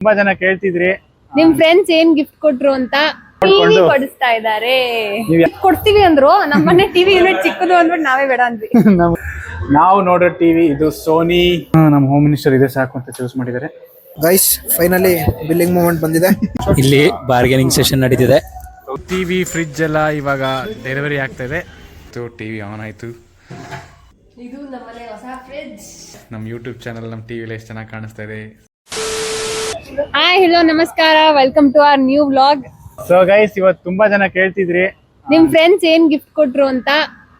ತುಂಬಾ ಜನ ಕೇಳ್ತಿದ್ರಿ. ನಿಮ್ ಫ್ರೆಂಡ್ಸ್ ಏನ್ ಗಿಫ್ಟ್ ಕೊಟ್ರು ಅಂತ ಟಿವಿ. ಕೊಡಿಸ್ತಾ ಇದಾರೆ. ಕೊಡ್ತೀವಿ ಅಂದ್ರು ನಮ್ಮನೆ ಟಿವಿ ಯೂನಿಟ್ ಚಿಕ್ಕದು ಅಂದ್ಬಿಟ್ಟು ನಾವೇ ಬೇಡ ಅಂದ್ವಿ. ನಮ್- ನಾವು ನೋಡೋ ಟಿವಿ ಇದು ಸೋನಿ ನಮ್ಮ ಹೋಮ್ ಮಿನಿಸ್ಟರ್ ಇದೆ ಸಾಕು ಅಂತ ಚೂಸ್ ಮಾಡಿದ್ದಾರೆ. ಗೈಸ್ ಫೈನಲಿ ಬಿಲ್ಲಿಂಗ್ ಮೂಮೆಂಟ್ ಬಂದಿದೆ. ಇಲ್ಲಿ ಬಾರ್ಗೇನಿಂಗ್ ಸೆಷನ್ ನಡೀತಿದೆ. ಟಿವಿ ಫ್ರಿಡ್ಜ್ ಎಲ್ಲ ಇವಾಗ ಡೆಲಿವರಿ ಆಗ್ತಾ ಇದೆ. ಟಿವಿ ಆನ್ ಆಯ್ತು. ಇದು ನಮ್ಮನೆ ಹೊಸ ಫ್ರಿಡ್ಜ್ ನಮ್ಮ ಯೂಟ್ಯೂಬ್ ಚಾನಲ್ ನಮ್ಮ ಟಿವಿಲಿ ಎಷ್ಟು ಚೆನ್ನಾಗಿ ಕಾಣಿಸ್ತಾ ಇದೆ. ಹಾಯ್ ಹಲೋ ನಮಸ್ಕಾರ. Welcome to our new vlog so guys ಇವತ್ ತುಂಬಾ ಜನ ಕೇಳ್ತಿದ್ರಿ. ನಿಮ್ ಫ್ರೆಂಡ್ಸ್ ಏನ್ ಗಿಫ್ಟ್ ಕೊಟ್ರು ಅಂತ?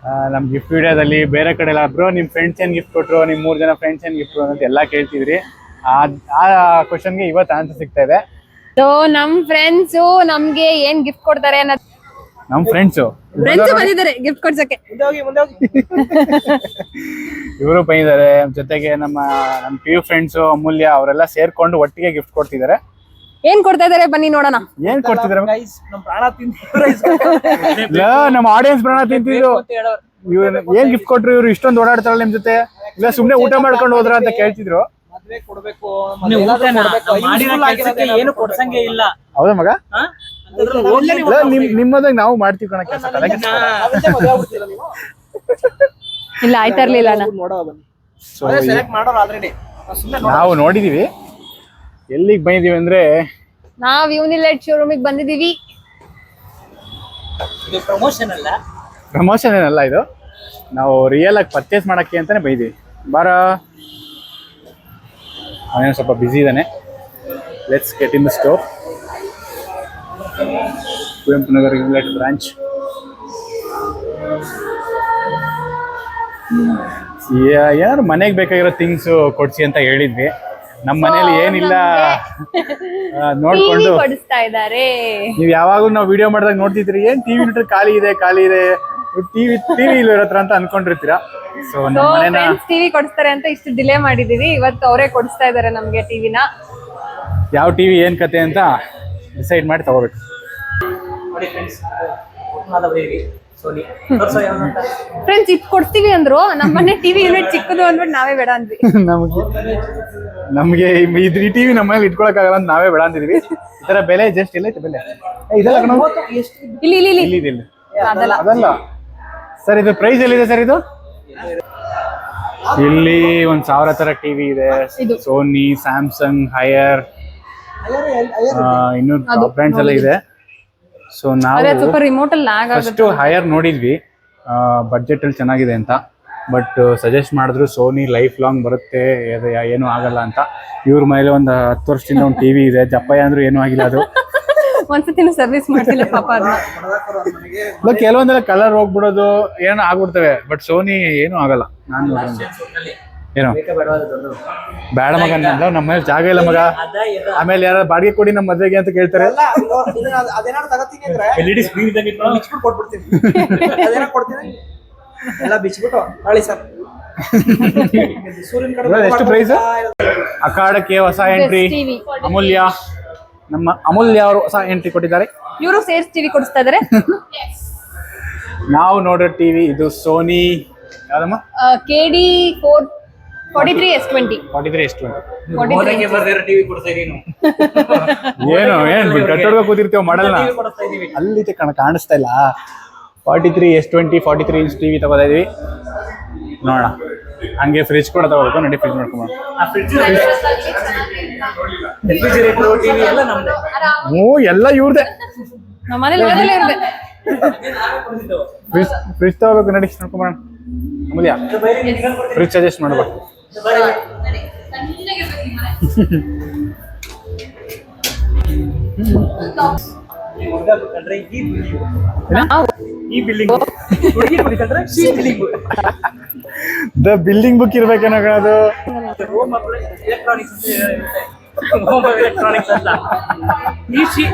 ಆ, ನಮ್ ಗಿಫ್ಟ್ ವಿಡಿಯೋದಲ್ಲಿ ಬೇರೆ ಕಡೆ ಎಲ್ಲ ಬ್ರೋ ನಿಮ್ ಫ್ರೆಂಡ್ಸ್ ಏನ್ ಗಿಫ್ಟ್ ಕೊಟ್ರು? ನಿಮ್ ಮೂರ್ ಜನ ಫ್ರೆಂಡ್ಸ್ ಏನ್ ಗಿಫ್ಟ್ ಅಂತ ಎಲ್ಲ ಕೇಳ್ತಿದ್ರಿ. ಆ ಆ ಕ್ವಶನ್ಗೆ ಇವತ್ತು ಆನ್ಸರ್ ಸಿಗ್ತಾ ಇದೆ. ಸೊ ನಮ್ ಫ್ರೆಂಡ್ಸ್ ನಮ್ಗೆ ಏನ್ ಗಿಫ್ಟ್ ಕೊಡ್ತಾರೆ ಅನ್ನೋದು ನಮ್ ಫ್ರೆಂಡ್ಸು ಫ್ರೆಂಡ್ಸ್ ಬಂದಿದ್ದಾರೆ ಗಿಫ್ಟ್ ಕೊಡ್ಸಕ್ಕೆ. ಇವರು ಬಂದಿದ್ದಾರೆ ಜೊತೆಗೆ ನಮ್ಮ ನಮ್ಮ ಪಿ ಯು ಫ್ರೆಂಡ್ಸ್ ಅಮೂಲ್ಯ ಅವರೆಲ್ಲ ಸೇರ್ಕೊಂಡು ಒಟ್ಟಿಗೆ ಗಿಫ್ಟ್ ಕೊಡ್ತಿದ್ದಾರೆ. ಏನ್ ಕೊಡ್ತಾ ಇದಾರೆ ಬನ್ನಿ ನೋಡೋಣ. ಏನ್ ಕೊಡ್ತಿದಾರೆ ನಮ್ ಪ್ರಾಣ ಇಲ್ಲ, ನಮ್ಮ ಆಡಿಯನ್ಸ್ ಪ್ರಾಣ ತಿಂತಿದ್ರು. ಏನ್ ಗಿಫ್ಟ್ ಕೊಟ್ರು ಇವ್ರು ಇಷ್ಟೊಂದು ಓಡಾಡ್ತಾರಲ್ಲ ನಿಮ್ ಜೊತೆ? ಇಲ್ಲ ಸುಮ್ನೆ ಊಟ ಮಾಡ್ಕೊಂಡು ಹೋದ್ರ ಅಂತ ಕೇಳ್ತಿದ್ರು. ಏನು ಕೊಡ್ಸಂಗೆ ಇಲ್ಲ. ಹೌದಾ ಮಗ? ನಿಮ್ ನಿಮ್ಮದಾಗ ನಾವು ಮಾಡ್ತೀವಿ ಕಣ ಕೆಲಸ ಇಲ್ಲ ಆಯ್ತಾ ಇರ್ಲಿಲ್ಲ ನಾವು ನೋಡಿದೀವಿ. ಎಲ್ಲಿಗೆ ಬಂದಿದೀವಿ ಅಂದ್ರೆ ನಾವ್ ಯೂನಿಲೈಟ್ ಶೋರೂಮಿಗೆ ಬಂದಿದೀವಿ. ಇದು ಪ್ರಮೋಷನ್ ಅಲ್ಲ? ಪ್ರಮೋಷನ್ ಏನಲ್ಲ ಇದು? ನಾವು ರಿಯಲ್ ಆಗಿ ಪರ್ಚೇಸ್ ಮಾಡಕ್ಕೆ ಅಂತಾನೆ ಬೈದೀವಿ ಬಾರ. ಅವನೇನು ಸ್ವಲ್ಪ ಬ್ಯುಸಿ ಇದ್ದಾನೆ let's get in the store Kuvempu Nagar United branch ಏನಾದ್ರು ಮನೆಗೆ ಬೇಕಾಗಿರೋ ಥಿಂಗ್ಸ್ ಕೊಡ್ಸಿ ಅಂತ ಹೇಳಿದ್ವಿ. ನಮ್ಮ ಮನೇಲಿ ಏನಿಲ್ಲ. ನೋಡ್ಕೊಂಡು. ಕೊಡಿಸ್ತಾ ಇದ್ದಾರೆ ನೀವು ಯಾವಾಗಲೂ ನಾವು ವಿಡಿಯೋ ಮಾಡಿದಾಗ ನೋಡ್ತಿದ್ರಿ ಏನ್ ಟಿವಿ ಮೀಟರ್ ಖಾಲಿ ಇದೆ ಖಾಲಿ ಇದೆ? ಟಿವಿ ಟಿವಿ ಇಲ್ಲ ಇರೋ ಹತ್ರ ಅಂತ ಅನ್ಕೊಂಡಿರ್ತೀರಾ? ಸೊ ಸೊ ನಮ್ಮ ಮನೇನ ಟಿವಿ ಕೊಡಿಸ್ತಾರೆ ಅಂತ ಇಷ್ಟು ಡಿಲೇ ಮಾಡಿದೀವಿ. ಇವತ್ತು ಅವರೇ ಕೊಡಿಸ್ತಾ ಇದ್ದಾರೆ ನಮ್ಗೆ ಟಿವಿನ ಯಾವ ಟಿವಿ ಏನ್ ಕತೆ ಅಂತ ಡಿಸೈಡ್ ಮಾಡಿ ತಗೋಬೇಕು. ನೋಡಿ ಫ್ರೆಂಡ್ಸ್ ಸೋನಿ ತೋರ್ಸೋ ಫ್ರೆಂಡ್ಸ್ ಇಟ್ ಕೊಡ್ತೀವಿ ಅಂದ್ರು. ನಮ್ಮನೆ ಟಿವಿ ಯೂನಿಟ್ ಚಿಕ್ಕದು ಅಂದ್ಬಿಟ್ಟು ನಾವೇ ಬೇಡ ಅಂದ್ವಿ. ನಮಗೆ ನಮಗೆ ಇದ್ರ ಈ ಟಿವಿ ನಮ್ಮ ಮನೇಲಿ ಇಟ್ಕೊಳಕ್ಕಾಗಲ್ಲ ಅಂತ ನಾವೇ ಬೇಡ ಅಂದಿದ್ವಿ. ಈ ತರ ಬೆಲೆ ಜಸ್ಟ್ ಇಲ್ಲ ಐತೆ ಬೆಲೆ. ಏ, ಇದಲ್ಲ ಕಣೋ. ಇಲ್ಲಿ ಇಲ್ಲಿ ಇಲ್ಲಿ. ಇಲ್ಲಿ ಇದೆ ಇಲ್ಲಿ. ಅದಲ್ಲ. ಅದಲ್ಲ. ಸರ್ ಇದು ಪ್ರೈಸ್ ಎಲ್ಲಿದೆ ಸರ್ ಇದು? ಇಲ್ಲಿ ಒಂದ್ ಸಾವಿರ ತರ ಟಿವಿ ಇದೆ. ಇದು. ಸೋನಿ ಸ್ಯಾಮ್ಸಂಗ್ ಹೈಯರ್ ಇನ್ನು ಬ್ರ್ಯಾಂಡ್ಸ್ ಎಲ್ಲ ಇದೆ. ಸೊ ನಾವು ಸ್ವಲ್ಪ ರಿಮೋಟ್ ಅಲ್ಲಿ ಲ್ಯಾಗ್ ಫಸ್ಟ್ ಆಗುತ್ತೆ. ಹೈಯರ್ ನೋಡಿದ್ವಿ. ಬಡ್ಜೆಟ್ ಅಲ್ಲಿ ಚೆನ್ನಾಗಿದೆ ಅಂತ. ಬಟ್ ಸಜೆಸ್ಟ್ ಮಾಡಿದ್ರು ಸೋನಿ ಲೈಫ್ ಲಾಂಗ್ ಬರುತ್ತೆ ಏನು ಯಾ- ಏನೂ ಆಗಲ್ಲ ಅಂತ. ಇವ್ರ ಮೇಲೆ ಒಂದು ಹತ್ತು ವರ್ಷದಿಂದ ಒಂದು ಟಿವಿ ಇದೆ. ಜಪ್ಪಯ್ಯ ಅಂದ್ರೂ ಏನು ಆಗಿಲ್ಲ ಅದು. ಒಂದ್ಸತಿನೂ ಸರ್ವಿಸ್ ಮಾಡ್ತಿಲ್ಲ ಪಾಪ ಅದನ್ನ ಬಟ್ ಕೆಲವೊಂದೆಲ್ಲ ಕಲರ್ ಹೋಗ್ಬಿಡೋದು ಏನೋ ಆಗ್ಬಿಡ್ತವೆ. ಬಟ್ ಸೋನಿ ಏನು ಆಗಲ್ಲ. ನಾನು. ಏನೋ? ಬೇಡ ಮಗ ನಮ್ಮ ಮನೇಲಿ ಜಾಗ ಇಲ್ಲ ಮಗ. ಆಮೇಲೆ ಯಾರು ಬಾಡಿಗೆ ಕೊಡಿ ನಮ್ಮ ಮದ್ವೆಗೆ ಅಂತ ಕೇಳ್ತಾರೆ. ಅದೇನಾದ್ರು ತಗತೀನಿ ಅಂದ್ರೆ ಎಲ್ ಇ ಡಿ ಸ್ಕ್ರೀನ್ ಇದ್ದಂಗೆ ಇಟ್ಕೊಂಡು ಬಿಚ್ಬಿಟ್ಟು ಕೊಟ್ಬಿಡ್ತೀನಿ. ಅದೇನೋ ಕೊಡ್ತೀನಿ. ಎಲ್ಲ ಬಿಚ್ಬಿಟ್ಟು ನಾಳೆ ಸರ್. ಸೂರ್ಯನ ಕಡೆ ಎಷ್ಟು ಪ್ರೈಸ್ ಅಖಾಡಕ್ಕೆ ಹೊಸ ಎಂಟ್ರಿ ಅಮೂಲ್ಯ. ನಮ್ಮ ಅಮೂಲ್ಯ ಅವರು ಹೊಸ ಎಂಟ್ರಿ ಕೊಟ್ಟಿದ್ದಾರೆ. ಇವರು ಸೇರ್ಸ್ ಟಿವಿ ಕೊಡಿಸ್ತಾ ಇದಾರೆ. ನಾವು ನೋಡೋ ಟಿವಿ ಇದು Sony ಯಾವ್ದಮ್ಮ? K D four forty three S twenty forty three ಎಷ್ಟು ಫಾರ್ಟಿ ಬರ್ದಿರೋ ಟಿವಿ ಕೊಡ್ತಾ ಇದೀನಿ ಏನು ಕೂತಿರ್ತೇವೆ ಮಾಡಲ್ಲ. ಅಲ್ಲಿ ಕಣ ಕಾಣಿಸ್ತಾ ಇಲ್ಲ. Forty three S twenty forty three inch TV ತಗೋತಾ ಇದೀವಿ. ನೋಡೋಣ. ಹಂಗೆ ಫ್ರಿಜ್ ಕೂಡ ತಗೋಬೇಕು ನಡಿ ಫ್ರಿಜ್ ಮಾಡ್ಕೊಂಡು ಆ ಫ್ರಿಡ್ಜ್ ರೆಫ್ರಿಜಿರೇಟರ್ ಟಿವಿ ಎಲ್ಲ ನಮ್ದೆ. ಹ್ಞೂ ಎಲ್ಲ ಇವ್ರದೇ. ನಮ್ಮ ಮನೇಲಿ ಫ್ರಿಜ್ ಫ್ರಿಜ್ ತಗೋಬೇಕು ನಡಿ ನೋಡ್ಕೊಂಬರೋಣ ಅಮೂಲ್ಯ ಫ್ರಿಜ್ ಸಜೆಸ್ಟ್ ಮಾಡ್ಬೇಕು ದ ಬಿಲ್ಡಿಂಗ್ ಬುಕ್ ಇರ್ಬೇಕೇನೋ ಅದು? ಹೋಮ್ ಎಲೆಕ್ಟ್ರಾನಿಕ್ಸ್ ಹೋಮ್ ಎಲೆಕ್ಟ್ರಾನಿಕ್ಸ್ ಅಂತ ಈ ಶಿ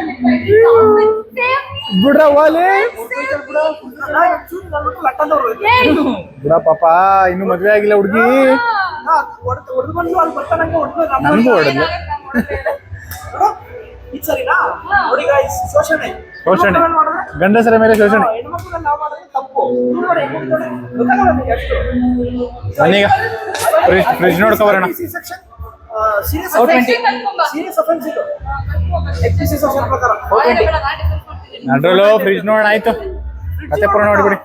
ಬಿಡ್ರ ವಾಲೆ. ಬಿಡ ಪಾಪ ಇನ್ನು ಮದ್ವೆ ಆಗಿಲ್ಲ ಹುಡುಗಿ. ನನ್ಗೂ ಹೊಡೆದ್ಲು. ಶೋಷಣೆ. ಗಂಡಸರ ಮೇಲೆ ಶೋಷಣೆ. ಫ್ರಿಜ್ ಫ್ರಿಜ್ ಅದ್ರಲ್ಲೂ ಫ್ರಿಜ್ ನೋಡೋಣ ಆಯ್ತು. ಮತ್ತೆ ಪುರ ನೋಡ್ಬಿಡಿ.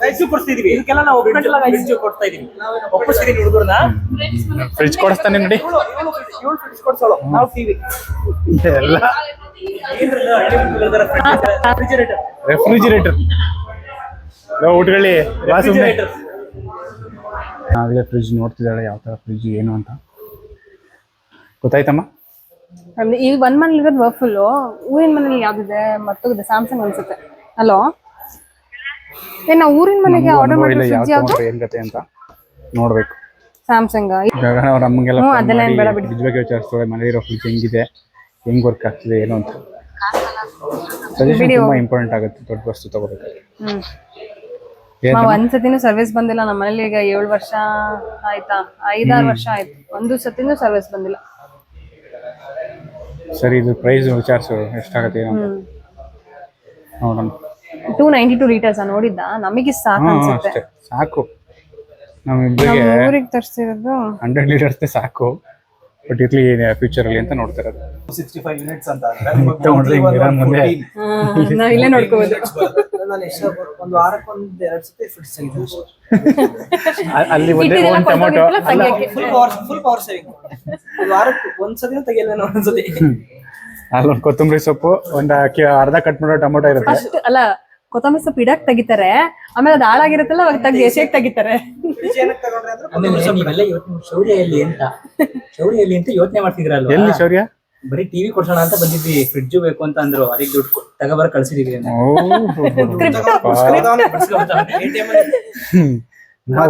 ಫ್ರಿಡ್ಜ್ ಕೊಡ್ತಿದೀವಿ ಇದಕ್ಕೆಲ್ಲ ನಾವು ಫ್ರಿಡ್ಜ್ ಕೊಡ್ತಾ ಇದೀವಿ ಒಪ್ಪಿಸ್ತಿದೀವಿ ಹುಡುಗರನ್ನ ಫ್ರಿಜ್ ಕೊಡಿಸ್ತಾನೆ ನೋಡಿ. ಇವಳು ಫ್ರಿಡ್ಜ್ ಕೊಡ್ಸೋಳು. ನಾವು ಟಿವಿ ಎಲ್ಲ. ರೆಫ್ರಿಜರೇಟರ್ ರೆಫ್ರಿಜಿರೇಟರ್ ಊಟಗಳಿ ಫ್ರಿಜ್ ನೋಡ್ತಿದ್ದಾಳೆ. ಯಾವ ತರ ಫ್ರಿಜ್ ಏನು ಅಂತ. ಗೊತ್ತಾಯ್ತಮ್ಮ? ಅಂದ್ರೆ ಈ ಒಂದ್ ಮನೇಲಿ ಇರೋದು ವರ್ಫುಲ್ ಊರಿನ ಮನೇಲಿ ಯಾವ್ದಿದೆ? ಮತ್ತೆ ಸ್ಯಾಮ್ಸಂಗ್ ಅನ್ಸುತ್ತೆ. ಹಲೋ ಏ ನಾವು ಊರಿನ ಮನೆಗೆ ಆರ್ಡರ್ ಮಾಡಿದ್ರೆ ಫ್ರಿಜ್ ಯಾವ್ದು ಏನ್ ಕತೆ ಅಂತ ನೋಡ್ಬೇಕು. ಸ್ಯಾಮ್ಸಂಗ್ ಗಗನ ಅವ್ರ ಅಮ್ಮಗೆಲ್ಲ ಹ್ಞೂ, ಅದೆಲ್ಲ ಏನ್ ಬೇಡ ಬಿಡಿ. ಫ್ರಿಜ್ ಬಗ್ಗೆ ಮನೆ ಇರೋ ಫ್ರಿಜ್ ಹೆಂಗಿದೆ ಹೆಂಗ್ ವರ್ಕ್ ಆಗ್ತಿದೆ ಏನು ಅಂತ. ಸಜೆಷನ್ ಬಿಡಿ ತುಂಬಾ ಇಂಪಾರ್ಟೆಂಟ್ ಆಗುತ್ತೆ ದೊಡ್ಡ ವಸ್ತು ತಗೋಬೇಕಾದ್ರೆ ಹ್ಮ್. ಏನ್ ನಾವ್ ಒಂದ್ಸತಿನೂ ಸರ್ವಿಸ್ ಬಂದಿಲ್ಲ ನಮ್ಮ ಮನೇಲಿ ಈಗ ಏಳು ವರ್ಷ ಆಯ್ತಾ? ಐದಾರು ವರ್ಷ ಆಯ್ತು. ಒಂದು ಸತಿನೂ ಸರ್ವಿಸ್ ಬಂದಿಲ್ಲ. ಸರಿ ಇದು ಪ್ರೈಸ್ ವಿಚಾರಿಸು ಎಷ್ಟಾಗತ್ತೆ ಏನು ಅಂತ ನೋಡೋಣ. ಟೂ ನೈಂಟಿ ಟೂ ಲೀಟರ್ಸ್ ನೋಡಿದ್ದ? ನಮಗೆ ಸಾಕು ಅನ್ಸುತ್ತೆ. ಅಷ್ಟೇ. ಸಾಕು. ನಮ್ಮಿಬ್ಬರಿಗೆ ಊರಿಗೆ ತರಿಸಿರೋದು. ಹಂಡ್ರೆಡ್ ಲೀಟರ್ಸ್ ಸಾಕು. ಬಟ್ ಇರ್ಲಿ ಫ್ಯೂಚರ್ ಅಲ್ಲಿ ಅಂತ ನೋಡ್ತಾ ಇರೋದು ಸಿಕ್ಸ್ಟಿ ಫೈವ್ ಯೂನಿಟ್ಸ್ ಅಂತ ನಾವು ಇಲ್ಲೇ ನೋಡ್ಕೋಬಹುದು ನಾನು ಎಷ್ಟು ಒಂದು ವಾರಕ್ಕೆ ಒಂದ್ ಎರಡ್ ಸತಿ ಫ್ರಿಡ್ಜ್ ತೆಗಿತೀನಿ ಅ- ಅಲ್ಲಿ ಒಂದೇ ಇಟ್ಟಿದ್ದೆಲ್ಲ ಒಂದ್ tomato ಕೊಂಡ್ಕೊಂಡಿರ್ತೀವಲ್ಲ, full power full power saving ಒಂದು ವಾರಕ್ಕೆ ಒಂದ್ ಸತಿನೂ ತೆಗಿಯಲ್ಲ ನಾನು ಒಂದ್ಸತಿ ಅಲ್ಲೊಂದು ಕೊತ್ತಂಬರಿ ಸೊಪ್ಪು ಒಂದ್ ಅಕ್ಕಿ ಅರ್ಧ ಕಟ್ ಮಾಡೋ ಟೊಮೊಟೊ ಇರುತ್ತೆ. ಅಲ್ಲ ಕೊತ್ತಂಬರಿ ಸೊಪ್ಪು ಇಡಕ್ ತೆಗಿತಾರೆ. ಆಮೇಲೆ ಅದು ಹಾಳಾಗಿರುತ್ತಲ್ಲ ಅವಾಗ ತೆಗ್ದು ಎಸೆಯಕ್ ತೆಗಿತಾರೆ. ಶೌರ್ಯಲ್ಲಿ ಅಂತ. ಶೌರ್ಯಲ್ಲಿ ಅಂತ ಯೋಚನೆ ಮಾಡ್ತಿದ್ರಲ್ಲ ಎಲ್ಲಿ ಶೌರ್ಯ? ಬರೀ ಟಿವಿ ಕೊಡ್ಸೋಣ ಅಂತ ಬಂದಿದ್ವಿ ಫ್ರಿಡ್ಜ್ ಬೇಕು ಅಂತ ಅಂದ್ರು. ಅದಕ್ಕೆ ದುಡ್ಡು ತಗೋಬರ ಕಳ್ಸಿದೀವಿ. ನಾವು.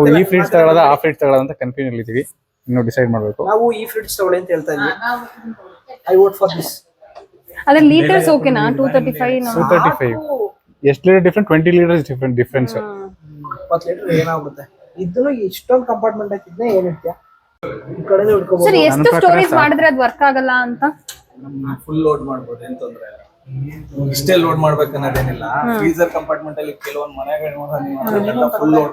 ಈ ಫ್ರಿಡ್ಜ್ ತಗೊಳ್ಳೋದ ಆ ಫ್ರಿಡ್ಜ್ ತಗೊಳ್ಳೋದ ಅಂತ ಕನ್ಫ್ಯೂಷನ್ ಇದ್ದೀವಿ ಇನ್ನು ಡಿಸೈಡ್ ಮಾಡ್ಬೇಕು. ನಾವು ಈ ಫ್ರಿಡ್ಜ್ ತಗೊಳ್ಳಿ ಅಂತ ಹೇಳ್ತಾ ಇದ್ವಿ. ಐ ವೋಟ್ ಫಾರ್ ದಿಸ್ ಅದ್ರ ಲೀಟರ್ಸ್ ಓಕೆನಾ two thirty five two thirty five ಎಷ್ಟು litre different twenty litres different difference ಇಪ್ಪತ್ತು ಲೀಟರ್ ಏನಾಗುತ್ತೆ ಇದನ್ನು ಇಷ್ಟೊಂದು ಕಂಪಾರ್ಟ್ಮೆಂಟ್ ಹಾಕಿದ್ನೆ ಏನ್ ಹೇಳ್ತೀಯ ಈ ಕಡೆನೇ ಸರ್ ಹಿಡ್ಕೋಬಹುದು. ಎಷ್ಟು ಸ್ಟೋರೇಜ್ ಮಾಡಿದ್ರೆ ಅದು ವರ್ಕ್ ಆಗಲ್ಲ ಅಂತ? ಫುಲ್ ಲೋಡ್ ಮಾಡ್ಬೋದು ಏನ್ ತೊಂದ್ರೆ ಇಲ್ಲ. ಇಷ್ಟೇ ಲೋಡ್ ಮಾಡ್ಬೇಕು ಅನ್ನೋದೇನಿಲ್ಲ. ಫ್ರೀಸರ್ ಕಂಪಾರ್ಟ್ಮೆಂಟ್ ಅಲ್ಲಿ ಕೆಲವೊಂದು ಮನೆಗಳು ಫುಲ್ ಲೋಡ್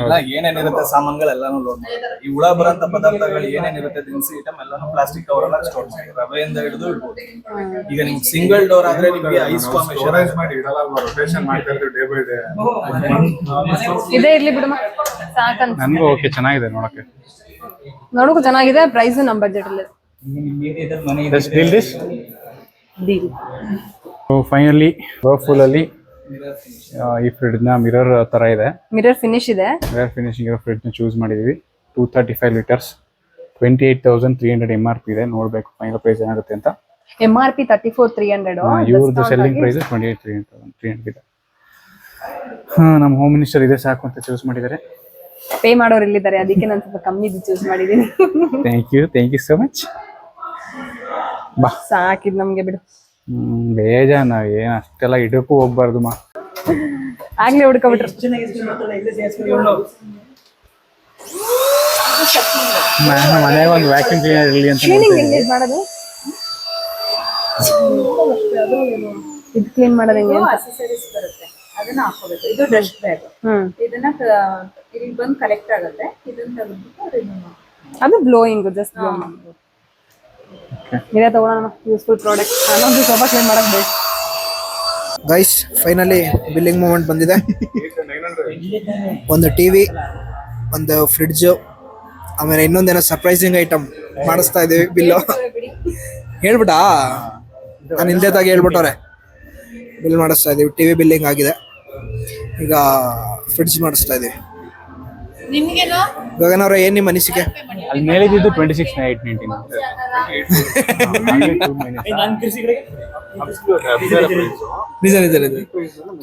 ಎಲ್ಲ ಏನೇನಿರುತ್ತೆ ಸಾಮಾನುಗಳೆಲ್ಲಾನು ಲೋಡ್ ಮಾಡ್ತಾರೆ ಈ ಹುಳ ಬರಂತ ಪದಾರ್ಥಗಳು ಏನೇನಿರುತ್ತೆ ದಿನಸಿ ಐಟಮ್ ಎಲ್ಲಾನು ಪ್ಲಾಸ್ಟಿಕ್ ಕವರ್ ಎಲ್ಲ ಸ್ಟೋರ್ ಮಾಡಿ ರವೆಯಿಂದ ಹಿಡಿದು ಇಡ್ಬೋದು. ಈಗ ನಿಮ್ಗೆ ಸಿಂಗಲ್ ಡೋರ್ ಆದ್ರೆ ನಿಮ್ಗೆ ಐಸ್ ಫಾರ್ಮೇಶನ್ ಮಾಡಿ ಇಡಲ್ಲ ರೊಟೇಷನ್ ಮಾಡ್ತಾ ಇರ್ತೀವಿ ಡೇ ಬೈ ಡೇ ಇದೇ ಇರ್ಲಿ ಬಿಡಮ್ಮ ಸಾಕಂತ ನನಗೂ ಓಕೆ ಚೆನ್ನಾಗಿದೆ ನೋಡಕ್ಕೆ. ನೋಡೋಕು ಚೆನ್ನಾಗಿದೆ ಪ್ರೈಸ್ ನಮ್ಮ ಬಜೆಟ್ ಅಲ್ಲಿ. ಡೀಲ್ ಸೊ ಫೈನಲಿ ವರ್ಫುಲ್ ಅಲ್ಲಿ ಈ ಫ್ರಿಡ್ಜ್ನ ಮಿರರ್ ತರ ಇದೆ. ಮಿರರ್ ಫಿನಿಶ್ ಇದೆ. ಮಿರರ್ ಫಿನಿಶಿಂಗ್ ಇರೋ ಫ್ರಿಡ್ಜ್ನ ಚೂಸ್ ಮಾಡಿದೀವಿ two thirty five litres twenty eight thousand three hundred M R P ಇದೆ. ನೋಡ್ಬೇಕು ಫೈನಲ್ ಪ್ರೈಸ್ ಏನಾಗುತ್ತೆ ಅಂತ. M R P thirty four three hundred ಇವ್ರದ್ದು selling price twenty eight three three hundred ಇದೆ. ಹಾಂ ನಮ್ಮ ಹೋಮ್ ಮಿನಿಸ್ಟರ್ ಇದೆ ಸಾಕು ಅಂತ ಚೂಸ್ ಮಾಡಿದ್ದಾರೆ. ಪೇ ಮಾಡೋರು ಇಲ್ಲಿದ್ದಾರೆ ಅದಕ್ಕೆ ನಾನು ಸ್ವಲ್ಪ ಕಮ್ಮಿ ಚೂಸ್ ಮಾಡಿದೀನಿ thank you thank you so much ಸಾಕಿದ್ ನಮ್ಗೆ ಬಿಡು. ಹ್ಮ್, ಬೇಜಾನ ಏನು ಅಷ್ಟೆಲ್ಲ ಇಡಕ್ಕೂ ಹೋಗ್ಬಾರ್ದು ಮಾ. ಆಗ್ಲೇ ಹುಡ್ಕೊಬಿಟ್ರು. ನಾನು ಮನೆಯಾಗ ಒಂದು ವ್ಯಾಕ್ಯೂಮ್ ಕ್ಲೀನರ್ ಇರಲಿ ಅಂತ ಕ್ಲೀನಿಂಗ್ ಹೆಂಗೆ ಇದ್ ಮಾಡೋದು? ಇದು ಕ್ಲೀನ್ ಮಾಡೋದು ಹೆಂಗೆ? ಅಂತ? ಅಸೆಸರೀಸ್ ಬರುತ್ತೆ. ಅದನ್ನ ಹಾಕೋಬೇಕು ಇದು ಡಸ್ಟ್ ಬ್ಯಾಗ್ ಹ್ಮ್. ಇದನ್ನ ಇಲ್ಲಿ ಬಂದು ಕಲೆಕ್ಟ್ ಆಗುತ್ತೆ. ಇದನ್ನ ತೆಗೆದ್ಬಿಟ್ಟು ರಿಮೂವ್ ಅದು ಬ್ಲೋಯಿಂಗ್ ಜಸ್ಟ್ ಬ್ಲೋ ಮಾಡ್ಬೋದು. ಇದೇ ತಗೊಳ್ಳೋಣ ಯೂಸ್ಫುಲ್ ಪ್ರಾಡಕ್ಟ್ ನಾನೊಂದು ಸೋಫಾ ಕ್ಲೀನ್ ಮಾಡಕ್ ಬೇಕು ಗೈಸ್ ಫೈನಲಿ ಬಿಲ್ಲಿಂಗ್ ಮೂಮೆಂಟ್ ಬಂದಿದೆ. ಒಂದು ಟಿವಿ ಒಂದು ಫ್ರಿಡ್ಜು ಆಮೇಲೆ ಇನ್ನೊಂದೇನೋ ಸರ್ಪ್ರೈಸಿಂಗ್ ಐಟಮ್ ಮಾಡಿಸ್ತಾ ಇದೀವಿ, ಬಿಲ್ಲು. ಹೇಳ್ಬಿಟ್ಟಾ? ನಾನು ಹಿಂದೆ ಹೇಳ್ಬಿಟ್ಟವ್ರೆ. ಬಿಲ್ ಮಾಡಿಸ್ತಾ ಇದೀವಿ ಟಿವಿ ಬಿಲ್ಲಿಂಗ್ ಆಗಿದೆ. ಈಗ ಫ್ರಿಡ್ಜ್ ಮಾಡಿಸ್ತಾ ಇದೀವಿ. ಗಗನ್ ಅವ್ರೆ ಏನ್ ನಿಮ್ಮ ಅನಿಸಿಕೆ? ಅಲ್ಲಿ ಮೇಲಿದ್ದು ಟ್ವೆಂಟಿ ಸಿಕ್ಸ್ ಏಟ್ ನೈನ್ಟೀನ್ ನಿಜ ನಿಜ ನಿಜ.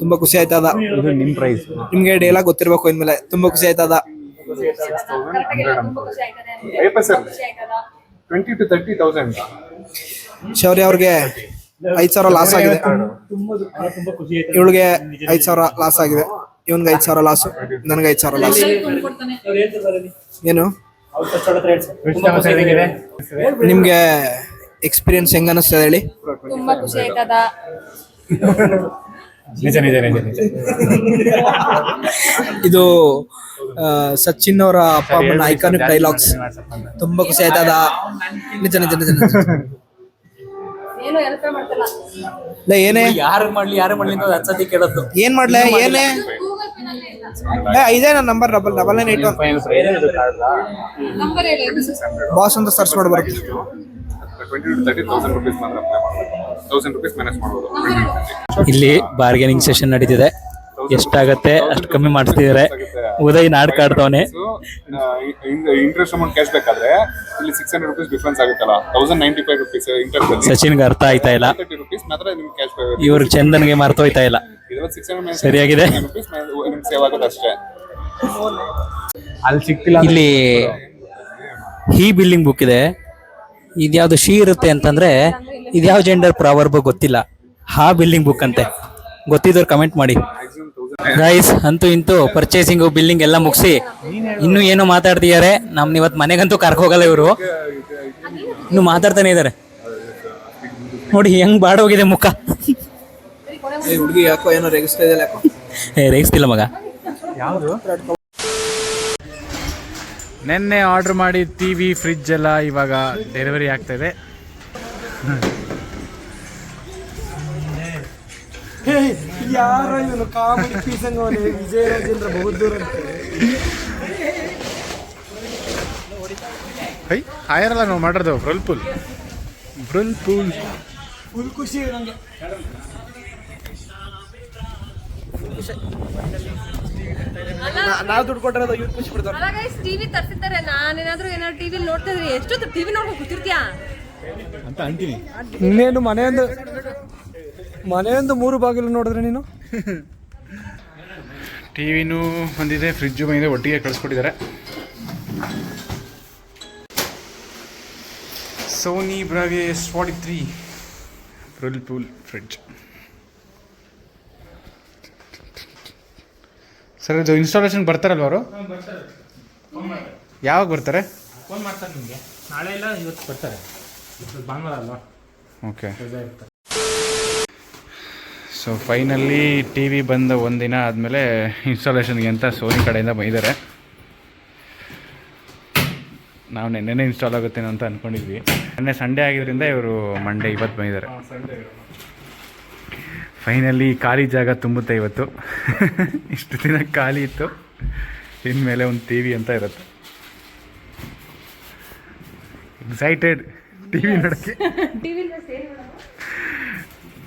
ತುಂಬಾ ಖುಷಿ ಆಯ್ತದ ಇದು ನಿಮ್ ಪ್ರೈಸ್ ನಿಮ್ಗೆ ಡೈಲಾಗ್ ಗೊತ್ತಿರ್ಬೇಕು ಇನ್ಮೇಲೆ. ತುಂಬಾ ಖುಷಿ ಆಯ್ತದ twenty two thirty thousand Shaurya ಅವ್ರಿಗೆ ಐದ್ ಸಾವಿರ ಲಾಸ್ ಆಗಿದೆ. ಇವಳಿಗೆ ಐದ್ ಸಾವಿರ ಲಾಸ್ ಆಗಿದೆ. ಇವನ್ಗೆ ಐದು ಸಾವಿರ ಲಾಸ್ ನನ್ಗೆ ಐದು ಸಾವಿರ ಲಾಸ್ ಏನು? ನಿಮ್ಗೆ ಎಕ್ಸ್ಪೀರಿಯನ್ಸ್ ಹೆಂಗ ಅನಿಸ್ತದೆ ಹೇಳಿ? ತುಂಬಾ ಖುಷಿ ಆಯ್ತದ ನಿಜ ನಿಜ ನಿಜ ನಿಜ. ಇದು ಆ, ಸಚಿನ್ ಅವರ ಅಪ್ಪ ಅಮ್ಮನ ಐಕಾನಿಕ್ ಡೈಲಾಗ್ಸ್ ತುಂಬಾ ಖುಷಿ ಆಯ್ತದ ನಿಜ ನಿಜ ನಿಜ ನಿಜ. ಏನು ಯಾರು ಮಾಡ್ಲಿ ಯಾರು ಮಾಡ್ಲಿ ಅಂತ ಹಚ್ಚಿ ಸತಿ ಕೇಳೋದು. ಏನ್ ಮಾಡ್ಲೇ. ಏನೇ? ಏ, ಇದೇ ನನ್ನ number double double nine eight one number ಹೇಳಿ ಬಾಸ್ ಅಂತ ಸರ್ಚ್ ಮಾಡಿ ಬರುತ್ತೆ twenty two thirty thousand rupees ಮಾತ್ರ ಅಪ್ಲೈ ಮಾಡ್ಬೋದು ತೌಸಂಡ್ ರುಪೀಸ್ ಮ್ಯಾನೇಜ್ ಮಾಡ್ಬೋದು ಇಲ್ಲಿ ಬಾರ್ಗೇನಿಂಗ್ ಸೆಷನ್ ನಡೀತಿದೆ. ಎಷ್ಟಾಗತ್ತೆ ಅಷ್ಟು ಕಮ್ಮಿ ಮಾಡ್ತಿದಾರೆ ಉದಯ್ ನಾಡ್ ಕಾಡ್ತಾವನೆ. ಇಂಟ್ರೆಸ್ಟ್ ಅಮೌಂಟ್ ಕ್ಯಾಶ್ ಬೇಕಾದ್ರೆ ಇಲ್ಲಿ ಸಿಕ್ಸ್ ಹಂಡ್ರೆಡ್ ರುಪೀಸ್ ಡಿಫ್ರೆನ್ಸ್ ಆಗುತ್ತಲ್ಲ thousand ninety five rupees interest ಸಚಿನ್ಗೆ ಅರ್ಥ ಆಯ್ತಾ ಇಲ್ಲ ತರ್ಟಿ ರುಪೀಸ್ ಮಾತ್ರ ನಿಮ್ಗೆ ಕ್ಯಾಶ್ ಇವ್ರಿಗೆ ಚಂದನ್ಗೆ ಮರ್ತೋಯ್ತಾ ಇಲ್ಲ ಸರಿಯಾಗಿದೆ. ರುಪೀಸ್ ನಿಮ್ಗೆ ಸೇವ್ ಆಗುತ್ತೆ ಅಷ್ಟೇ. ಅಲ್ಲಿ ಸಿಕ್ತಿಲ್ಲ ಇಲ್ಲಿ ಹಿ ಬಿಲ್ಡಿಂಗ್ ಬುಕ್ ಇದೆ. ಇದ್ಯಾವ್ದು ಶಿ ಇರುತ್ತೆ ಅಂತಂದ್ರೆ ಇದ್ಯಾವ ಜೆಂಡರ್ ಪ್ರಾವರ್ಬ ಗೊತ್ತಿಲ್ಲ. ಹಾ ಬಿಲ್ಡಿಂಗ್ ಬುಕ್ ಅಂತೆ. ಗೊತ್ತಿದ್ದವ್ರು ಕಮೆಂಟ್ ಮಾಡಿ. ಗೈಸ್ ಅಂತೂ ಇಂತೂ ಪರ್ಚೇಸಿಂಗ್ ಬಿಲ್ಡಿಂಗ್ ಎಲ್ಲ ಮುಗಿಸಿ ಇನ್ನು ಏನೋ ಮಾತಾಡ್ತಿದ್ದಾರೆ. ನಮ್ನ ಇವತ್ತು ಮನೆಗಂತೂ ಕರ್ಕ ಹೋಗಲ್ಲ ಇವರು. ಇನ್ನು ಮಾತಾಡ್ತಾನೆ ಇದ್ದಾರೆ ನೋಡಿ ಹೆಂಗ್ ಬಾಡೋಗಿದೆ ಮುಖ. ಈ ಹುಡುಗಿ ಯಾಕೋ ಏನೋ ರೇಗಿಸ್ತಾ ಇದೆಯಲ್ಲ ಯಾಕೋ. ಏ ರೇಗಿಸ್ತಿಲ್ಲ ಮಗ. ಯಾವುದು? ನೆನ್ನೆ ಆರ್ಡ್ರ್ ಮಾಡಿ ಟಿ ವಿ ಫ್ರಿಜ್ ಎಲ್ಲ ಇವಾಗ ಡೆಲಿವರಿ ಆಗ್ತಾ ಇದೆ. ಯಾರೋ ಇವನು ಕಾಮಿಡಿ ಹೈ ಹಾಯರಲ್ಲ ನಾವು ಮಾಡಿರೋದು. ಬ್ರಲ್ಪುಲ್ ಬ್ರಲ್ಪುಲ್ ಫುಲ್ ಖುಷಿ ಫುಲ್ ಖುಷಿ ನಾವು ದುಡ್ಡು ಕೊಟ್ಟಿರೋದು ಇವ್ರು ಖುಷಿ ಪಡ್ತಾರೆ ಅಲ್ಲ ಗೈಸ್ ಟಿವಿ ತರ್ಸಿದ್ದಾರೆ. ನಾನೇನಾದ್ರೂ ಏನಾದ್ರು ಟಿವಿ ನೋಡ್ತಾ ಇದ್ರೆ ಎಷ್ಟೊತ್ತು ಟಿವಿ ನೋಡ್ಕೊಂಡು ಕೂತಿರ್ತೀಯಾ? ಅಂತ ಅಂತೀನಿ. ಇನ್ನೇನು ಮನೆಯೊಂದು ಮನೆಯೊಂದು ಮೂರು ಬಾಗಿಲು ನೋಡಿದ್ರೆ ನೀನು? ಟಿ ವಿನೂ ಬಂದಿದೆ ಫ್ರಿಜ್ಜು ಬಂದಿದೆ ಒಟ್ಟಿಗೆ ಕಳಿಸ್ಕೊಟ್ಟಿದ್ದಾರೆ. ಸೋನಿ ಬ್ರಾಗೆ ಫಾರ್ಟಿ ತ್ರೀ ಫ್ರಿಲ್ ಪೂಲ್ ಫ್ರಿಡ್ಜ್ ಸರ್ ಇದು ಇನ್ಸ್ಟಾಲೇಷನ್ ಬರ್ತಾರಲ್ವ ಅವರು? ಯಾವಾಗ ಬರ್ತಾರೆ? ಫೋನ್ ಮಾಡ್ತಾರೆ ನಿಮಗೆ. ನಾಳೆ ಇಲ್ಲ ಇವತ್ತು ಬರ್ತಾರೆ. ಭಾನುವಾರ ಅಲ್ವಾ? Okay so finally T V ಬಂದ ಒಂದಿನ ಆದಮೇಲೆ ಇನ್ಸ್ಟಾಲೇಷನ್ಗೆ ಅಂತ ಸೋನಿ ಕಡೆಯಿಂದ ಬೈದಾರೆ ನಾವು ನೆನ್ನೆನೇ ಇನ್ಸ್ಟಾಲ್ ಆಗುತ್ತೇನೋ ಅಂತ ಅಂದ್ಕೊಂಡಿದ್ವಿ ನೆನ್ನೆ ಸಂಡೇ ಆಗಿದ್ದರಿಂದ ಇವರು ಮಂಡೇ ಇವತ್ತು ಬಂದಿದ್ದಾರೆ. ಫೈನಲಿ ಖಾಲಿ ಜಾಗ ತುಂಬುತ್ತೆ ಇವತ್ತು. ಇಷ್ಟು ದಿನ ಖಾಲಿ ಇತ್ತು. ಇನ್ಮೇಲೆ ಒಂದು ಟಿ ವಿ ಅಂತ ಇರುತ್ತೆ. ಎಕ್ಸೈಟೆಡ್ ಟಿ ವಿ ನೋಡೋಕ್ಕೆ.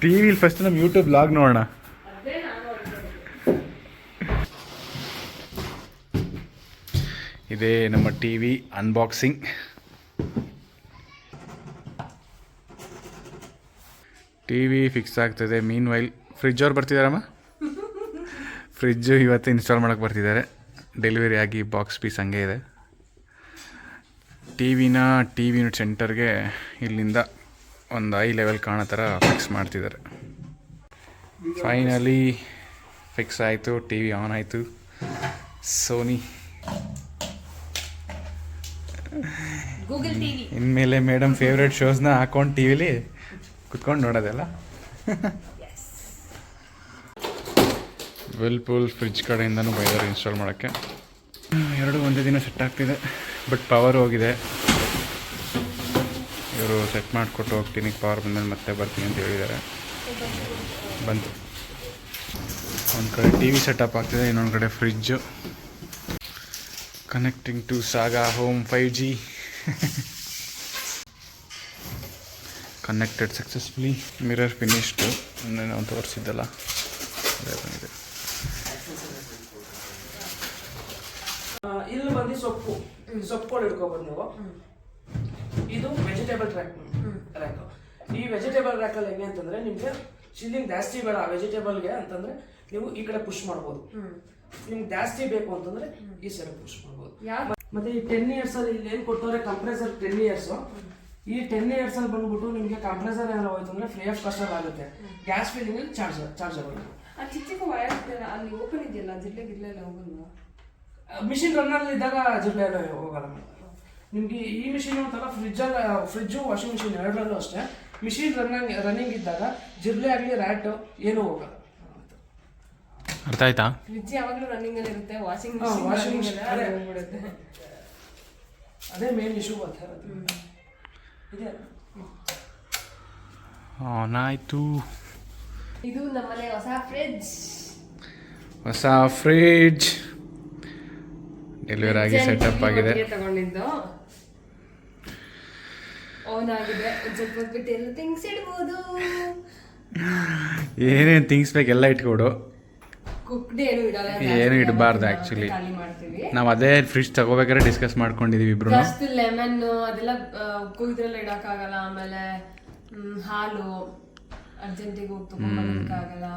ಟಿ ವಿಲಿ ಫಸ್ಟ್ ನಮ್ಮ ಯೂಟ್ಯೂಬ್ ಬ್ಲಾಗ್ ನೋಡೋಣ. ಇದೇ ನಮ್ಮ T V unboxing T V fix ಆಗ್ತದೆ. ಮೀನ್ ವೈಲ್ ಫ್ರಿಜ್ ಅವ್ರು ಬರ್ತಿದ್ದಾರಮ್ಮ ಫ್ರಿಜ್ಜು ಇವತ್ತು ಇನ್ಸ್ಟಾಲ್ ಮಾಡೋಕ್ಕೆ ಬರ್ತಿದ್ದಾರೆ ಡೆಲಿವರಿ ಆಗಿ ಬಾಕ್ಸ್ ಪೀಸ್ ಹಂಗೆ ಇದೆ. ಟಿ ವಿನ ಟಿ ವಿ ಯೂನಿಟ್ ಸೆಂಟರ್ಗೆ ಇಲ್ಲಿಂದ ಒಂದು ಐ ಲೆವೆಲ್ ಕಾಣೋ ಥರ ಫಿಕ್ಸ್ ಮಾಡ್ತಿದ್ದಾರೆ ಫೈನಲಿ ಫಿಕ್ಸ್ ಆಯಿತು ಟಿ ವಿ ಆನ್ ಆಯಿತು ಸೋನಿ ಟಿವಿ ಇನ್ಮೇಲೆ ಮೇಡಮ್ ಫೇವ್ರೆಟ್ ಶೋಸ್ನ ಹಾಕೊಂಡು ಟಿ ವಿಲಿ ಕುತ್ಕೊಂಡು ನೋಡೋದಲ್ಲ ವೆಲ್ಪೂಲ್ ಫ್ರಿಜ್ ಕಡೆಯಿಂದನೂ ಬೈದಾರೆ ಇನ್ಸ್ಟಾಲ್ ಮಾಡೋಕ್ಕೆ. ಎರಡು ಒಂದೇ ದಿನ ಸೆಟ್ ಆಗ್ತಿದೆ ಬಟ್ ಪವರ್ ಹೋಗಿದೆ. ಇವರು ಸೆಟ್ ಮಾಡಿಕೊಟ್ಟು ಹೋಗ್ತೀನಿ ಪವರ್ ಬಂದಮೇಲೆ ಮತ್ತೆ ಬರ್ತೀನಿ ಅಂತ ಹೇಳಿದ್ದಾರೆ. ಬಂತು. ಒಂದು ಕಡೆ ಟಿ ವಿ ಸೆಟಪ್ ಆಗ್ತಿದೆ ಇನ್ನೊಂದು ಕಡೆ fridge connecting to Saga home five G connected successfully mirror finished ನಾವು ತೋರಿಸಿದ್ದಲ್ಲ. ಅದೇ ಬಂದಿದೆ. ಇಲ್ಲಿ ಬಂದು ಸೊಪ್ಪು. ಸೊಪ್ಪುಗಳು ಇಟ್ಕೊಬೋದು ನೀವು. ಇದು ವೆಜಿಟೇಬಲ್ ಟ್ರ್ಯಾಕ್ ರ್ಯಾಕ್ ಈ ವೆಜಿಟೇಬಲ್ ರ್ಯಾಕಲ್ಲಿ ಹೆಂಗೆ ಅಂತಂದ್ರೆ ನಿಮಗೆ ಶಿಲ್ಲಿಂಗ್ ಜಾಸ್ತಿ ಬೇಡ ವೆಜಿಟೇಬಲ್ಗೆ ಅಂತಂದ್ರೆ ನೀವು ಈ ಕಡೆ ಪುಷ್ ಮಾಡ್ಬೋದು. ನಿಮ್ಗೆ ಜಾಸ್ತಿ ಬೇಕು ಅಂತಂದ್ರೆ ಈ ಸೈಡ್ ಪುಷ್ ಮಾಡ್ಬೋದು. ಮತ್ತೆ ಈ ಟೆನ್ ಇಯರ್ಸ್ ಅಲ್ಲಿ ಇಲ್ಲಿ ಏನು ಕೊಟ್ಟವ್ರೆ ಕಂಪ್ರೆಸರ್ ಟೆನ್ ಇಯರ್ಸ್ ಈ ಟೆನ್ ಇಯರ್ಸ್ ಅಲ್ಲಿ ಬಂದ್ಬಿಟ್ಟು ನಿಮಗೆ ಕಂಪ್ರೆಸರ್ ಏನಾದ್ರು ಹೋಯ್ತು ಅಂದ್ರೆ ಫ್ರೀ ಆಫ್ ಕಾಸ್ಟ್ ಆಗುತ್ತೆ. ಗ್ಯಾಸ್ ಫಿಲ್ಲಿಂಗ್ ಚಾರ್ಜ್ ಚಾರ್ಜ್ ಆಗುತ್ತೆ ಆ ಚಿಕ್ಕ ಚಿಕ್ಕ ವಯರ್ ಅಲ್ಲಿ ಓಪನ್ ಇದೆಯಲ್ಲ ಜಿಲ್ಲೆ ಗಿಡ್ಲೆ ಎಲ್ಲ ಹೋಗಲ್ವಾ ಮಿಷಿನ್ ರನ್ನಲ್ಲಿ ಇದ್ದಾಗ ಜಿಡ್ಲೆ ಎಲ್ಲ ಹೋಗಲ್ಲ ನಿಮ್ಗೆ ಈ ಮಿಷಿನ್ ಅಂತಲ್ಲ ಫ್ರಿಜ್ ಅಲ್ಲ ಫ್ರಿಜ್ಜು ವಾಷಿಂಗ್ ಮಿಷಿನ್ ಎರಡರಲ್ಲೂ ಅಷ್ಟೇ. ಮಿಷಿನ್ ರನ್ನಿಂಗ್ ರನ್ನಿಂಗ್ ಇದ್ದಾಗ ಜಿರ್ಲೆ ಆಗಲಿ ರ್ಯಾಟ್ ಏನೂ ಹೋಗಲ್ಲ. ಅರ್ಥ ಆಯ್ತಾ? ಫ್ರಿಜ್ ಯಾವಾಗಲೂ ರನ್ನಿಂಗ್ ಅಲ್ಲಿ ಇರುತ್ತೆ ವಾಷಿಂಗ್ ವಾಷಿಂಗ್ ಮಿಷಿನ್ ಅದೇ. ಅದೇ ಮೇನ್ ಇಶ್ಯೂ ಬರ್ತಾ ಇರೋದು ಆನ್ ಆಯಿತು. ಇದು ನಮ್ಮನೆ ಹೊಸ ಫ್ರಿಜ್ ಹೊಸ ಫ್ರಿಡ್ಜ್ ಡೆಲಿವರಿ ಆಗಿ ಸೆಟಪ್ ಆಗಿದೆ. ತಗೊಂಡಿದ್ದು. ಆನ್ ಆಗಿದೆ. ಸ್ವಲ್ಪ ಹೊತ್ತು ಬಿಟ್ಟು ಎಲ್ಲ ಥಿಂಗ್ಸ್ ಇಡ್ಬೋದು. ಏನೇನು ಥಿಂಗ್ಸ್ ಬೇಕು ಎಲ್ಲ ಇಟ್ಕೊಡು. ಏನು ಇಡಬಾರ್ದು ಆಕ್ಚುಲಿ ನಾವು ಅದೇ ಫ್ರಿಜ್ ತಗೋಬೇಕಾದ್ರೆ ಡಿಸ್ಕಸ್ ಮಾಡ್ಕೊಂಡಿದೀವಿ ಇಬ್ರು ಜಾಸ್ತಿ ಲೆಮನ್ ಅದೆಲ್ಲ ಕುಯ್ದ್ರೆಲ್ಲ ಇಡಕ್ಕಾಗಲ್ಲ ಆಮೇಲೆ ಹಾಲು ಅರ್ಜೆಂಟಿಗೆ ಹೋಗಿ ತಗೊಂಡ್ಬರಕ್ಕಾಗಲ್ಲ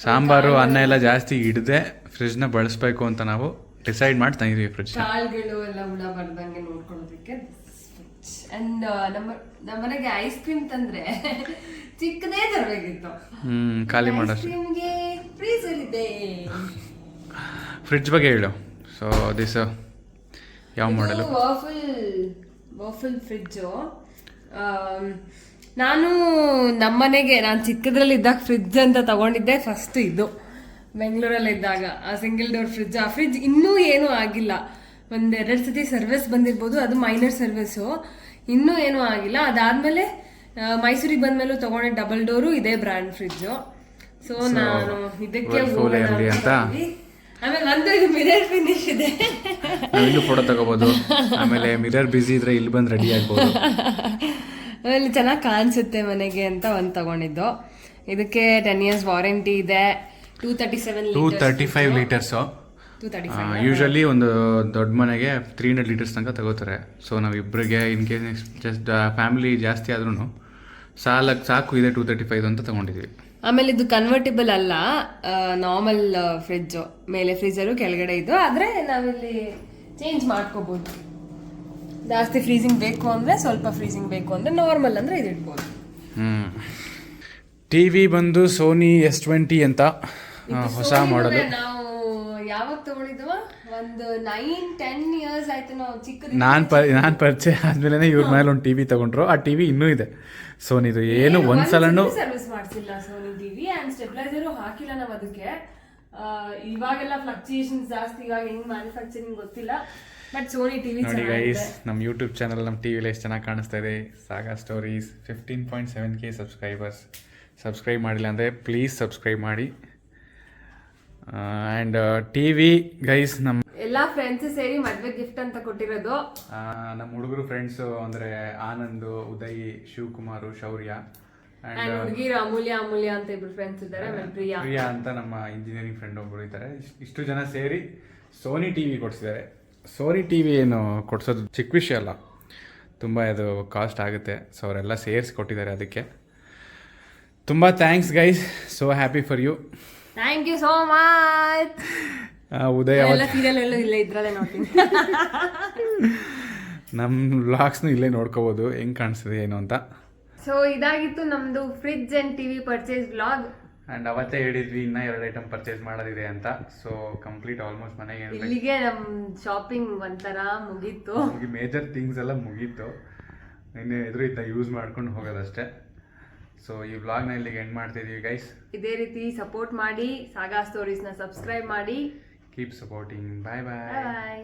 ಸಾಂಬಾರು ಅನ್ನ ಎಲ್ಲ ಜಾಸ್ತಿ ಇಡದೆ ಫ್ರಿಡ್ಜ್ನ ಬಳಸಬೇಕು ಅಂತ ನಾವು ಡಿಸೈಡ್ ಮಾಡಿ ತಂದಿದೀವಿ ಫ್ರಿಜ್ ಕಾಳುಗಳು ಎಲ್ಲ ಹುಳ ಬರ್ದಂಗೆ ನೋಡ್ಕೊಳ್ಳೋದಕ್ಕೆ ಅಂಡ್ ನಮ್ಮ ನಮ್ಮನೆಗೆ ಐಸ್ ಕ್ರೀಮ್ ತಂದ್ರೆ ಚಿಕ್ಕದೇ ತರಬೇಕಿತ್ತು. ಹ್ಮ್ ಖಾಲಿ ಮಾಡೋಷ್ಟು. ಫ್ರೀಸರ್ ಇದೆ ಫ್ರಿಡ್ಜ್ ಬಗ್ಗೆ ಹೇಳು. ಸೊ ದಿಸ್ ಯಾವ ಮಾಡಲು ವಾಫಲ್ ವಾಫಲ್ ಫ್ರಿಡ್ಜು ನಾನು ನಮ್ಮನೆಗೆ ನಾನು ಚಿಕ್ಕದ್ರಲ್ಲಿ ಇದ್ದಾಗ ಫ್ರಿಡ್ಜ್ ಅಂತ ತಗೊಂಡಿದ್ದೆ. ಫಸ್ಟ್ ಇದು. ಬೆಂಗಳೂರಲ್ಲಿ ಇದ್ದಾಗ. ಆ ಸಿಂಗಲ್ ಡೋರ್ ಫ್ರಿಡ್ಜ್ ಆ ಫ್ರಿಡ್ಜ್ ಇನ್ನೂ ಏನೂ ಆಗಿಲ್ಲ. ಒಂದೆರಡು ಸತಿ ಸರ್ವಿಸ್ ಬಂದಿರ್ಬೋದು. ಅದು ಮೈನರ್ ಸರ್ವಿಸು ಇನ್ನೂ ಏನೂ ಆಗಿಲ್ಲ. ಅದಾದಮೇಲೆ ಮೈಸೂರಿಗೆ ಮೈಸೂರಿಗೆ ಬಂದ್ಮೇಲೂ ತಗೊಂಡೆ ಡಬಲ್ ಡೋರು ಇದೇ ಬ್ರ್ಯಾಂಡ್ ಫ್ರಿಡ್ಜು ಸೊ ನಾನು ಇದಕ್ಕೆ ಹೋಗೋಣ ಅಂತ. ಆಮೇಲೆ ನಂದು ಇದು ಮಿರರ್ ಫಿನಿಶ್ ಇದೆ. ನಾವು ಇಲ್ಲೂ ಫೋಟೋ ತಗೋಬೋದು. ಆಮೇಲೆ ಮಿರರ್ ಬಿಸಿ ಇದ್ರೆ ಇಲ್ಲಿ ಬಂದು ರೆಡಿ ಆಗ್ಬೋದು. ಆಮೇಲೆ ಚೆನ್ನಾಗಿ ಕಾಣಿಸುತ್ತೆ ಮನೆಗೆ ಅಂತ ಒಂದು ತಗೊಂಡಿದ್ದು. ಇದಕ್ಕೆ ಟೆನ್ ಇಯರ್ಸ್ ವಾರಂಟಿ ಇದೆ. Two thirty seven two thirty five litres usually ಒಂದು ದೊಡ್ಡ ಮನೆಗೆ ತ್ರೀ ಹಂಡ್ರೆಡ್ ಲೀಟರ್ಸ್ ತನಕ ತಗೋತಾರೆ. ಸೊ ನಾವು ಇಬ್ಬರಿಗೆ ಇನ್ ಕೇಸ್ ಜಸ್ಟ್ ಫ್ಯಾಮಿಲಿ ಜಾಸ್ತಿ ಆದ್ರೂ ಸಾಲಕ್ಕೆ ಸಾಕು ಇದೆ ಟೂ ತರ್ಟಿ ಫೈವ್ ಅಂತ ತಗೊಂಡಿದ್ವಿ. ಆಮೇಲೆ ಇದು ಕನ್ವರ್ಟಿಬಲ್ ಅಲ್ಲ ನಾರ್ಮಲ್ ಫ್ರಿಡ್ಜ್ ಮೇಲೆ ಫ್ರೀಜರು ಕೆಳಗಡೆ ಇದು. ಆದ್ರೆ ನಾವಿಲ್ಲಿ ಚೇಂಜ್ ಮಾಡ್ಕೋಬಹುದು ಜಾಸ್ತಿ ಫ್ರೀಸಿಂಗ್ ಬೇಕು ಅಂದ್ರೆ ಸ್ವಲ್ಪ ಫ್ರೀಸಿಂಗ್ ಬೇಕು ಅಂದ್ರೆ ನಾರ್ಮಲ್ ಅಂದ್ರೆ ಇದು ಇಡ್ಬೋದು. ಟಿ ವಿ ಬಂದು ಸೋನಿ ಎಸ್ ಟ್ವೆಂಟಿ ಅಂತ ಹೊಸ ಮಾಡಲು ನಾವು ಯಾವಾಗ ತಗೊಳಿದ್ವ? ಒಂದು ನೈನ್ ಟೆನ್ ಇಯರ್ಸ್ ಆಯ್ತು ನಾವು ಚಿಕ್ಕ ನಾನು ಪ ನಾನು ಪರಿಚಯ ಆದ್ಮೇಲೆ ಇವ್ರ ಮೇಲೆ ಒಂದು ಟಿವಿ ತಗೊಂಡ್ರು. ಆ ಟಿವಿ ಇನ್ನೂ ಇದೆ. ಸೋನಿದು ಏನು ಒಂದ್ಸಲನೂ ಸರ್ವಿಸ್ ಮಾಡಿಸಿಲ್ಲ ಸೋನಿ ಟಿವಿ ಅಂಡ್ ಸ್ಟೆಬಿಲೈಸರು ಹಾಕಿಲ್ಲ ನಾವು ಅದಕ್ಕೆ ಇವಾಗೆಲ್ಲ ಫ್ಲಕ್ಚುಯೇಷನ್ಸ್ ಜಾಸ್ತಿ ಇವಾಗ ಹೆಂಗ್ ಮ್ಯಾನುಫ್ಯಾಕ್ಚರಿಂಗ್ ಗೊತ್ತಿಲ್ಲ. ಬಟ್ ಸೋನಿ ಟಿವಿ ನೋಡಿ ಗೈಸ್ ನಮ್ಮ ಯೂಟ್ಯೂಬ್ ಚಾನಲ್ ನಮ್ಮ ಟಿ ವಿಲಿ ಎಷ್ಟು ಚೆನ್ನಾಗಿ ಕಾಣಿಸ್ತಾ ಇದೆ. Saga stories fifteen point seven K subscribers subscribe ಮಾಡಿಲ್ಲ ಅಂದರೆ ಪ್ಲೀಸ್ ಸಬ್ಸ್ಕ್ರೈಬ್ ಮಾಡಿ. ಆ್ಯಂಡ್ ಟಿ ವಿ ಗೈಸ್ ನಮ್ಮ ಎಲ್ಲ ಫ್ರೆಂಡ್ಸ್ ಸೇರಿ ಮದ್ವೆ ಗಿಫ್ಟ್ ಅಂತ ಕೊಟ್ಟಿರೋದು. ನಮ್ಮ ಹುಡುಗರು ಫ್ರೆಂಡ್ಸು ಅಂದರೆ ಆನಂದ್ ಉದಯ್ ಶಿವಕುಮಾರು ಶೌರ್ಯ ಹುಡುಗಿರು ಅಮೂಲ್ಯ ಅಮೂಲ್ಯ ಅಂತ ಇಬ್ರು ಫ್ರೆಂಡ್ಸ್ ಇದ್ದಾರೆ ಆಮೇಲೆ ಪ್ರಿಯಾ. ಪ್ರಿಯಾ ಅಂತ ನಮ್ಮ ಇಂಜಿನಿಯರಿಂಗ್ ಫ್ರೆಂಡ್ ಒಬ್ಬರು ಇದ್ದಾರೆ. ಇಷ್ಟ್- ಇಷ್ಟು ಜನ ಸೇರಿ ಸೋನಿ ಟಿ ವಿ ಕೊಡಿಸಿದ್ದಾರೆ. ಸೋನಿ ಟಿ ವಿ ಏನು ಕೊಡ್ಸೋದು ಚಿಕ್ಕ ವಿಷಯ ಅಲ್ಲ. ತುಂಬ ಇದು ಕಾಸ್ಟ್ ಆಗುತ್ತೆ. ಸೊ ಅವರೆಲ್ಲ ಸೇರಿಸಿ ಕೊಟ್ಟಿದ್ದಾರೆ ಅದಕ್ಕೆ. ತುಂಬ thanks guys so happy for you thank you so much Udaya ಎಲ್ಲ ಅವತ್ತು. ಸೀರಿಯಲ್ ಎಲ್ಲ ಇಲ್ಲೇ ಇದ್ರಲ್ಲೇ ನೋಡ್ತೀನಿ. ನಮ್ಮ ವ್ಲಾಗ್ಸ್ನು ಇಲ್ಲೇ ನೋಡ್ಕೋಬೋದು. ಹೆಂಗ್ ಕಾಣಿಸ್ತದೆ ಏನು ಅಂತ. ಸೊ ಇದಾಗಿತ್ತು ನಮ್ದು fridge and TV purchase blog and ಅವತ್ತೇ ಹೇಳಿದ್ವಿ ಇನ್ನೂ ಎರಡು ಐಟಮ್ ಪರ್ಚೇಸ್ ಮಾಡೋದಿದೆ ಅಂತ. ಸೊ ಕಂಪ್ಲೀಟ್ ಆಲ್ಮೋಸ್ಟ್ ಮನೆಗೆ ಇಲ್ಲಿಗೆ ನಮ್ಮ ಶಾಪಿಂಗ್ ಒಂಥರ ಮುಗೀತು. ಮೇಜರ್ ಥಿಂಗ್ಸ್ ಎಲ್ಲ ಮುಗೀತು. ಇನ್ನು ಎದುರು ಇದ್ದ ಯೂಸ್ ಮಾಡ್ಕೊಂಡು ಹೋಗೋದಷ್ಟೇ. ಸೊ ಈ ವ್ಲಾಗ್ನ ಇಲ್ಲಿಗೆ ಎಂಡ್ ಮಾಡ್ತಿದ್ದೀವಿ ಗೈಸ್ ಇದೇ ರೀತಿ ಸಪೋರ್ಟ್ ಮಾಡಿ ಸಾಗಾ ಸ್ಟೋರೀಸ್ನ ಸಬ್ಸ್ಕ್ರೈಬ್ ಮಾಡಿ. Keep supporting bye bye bye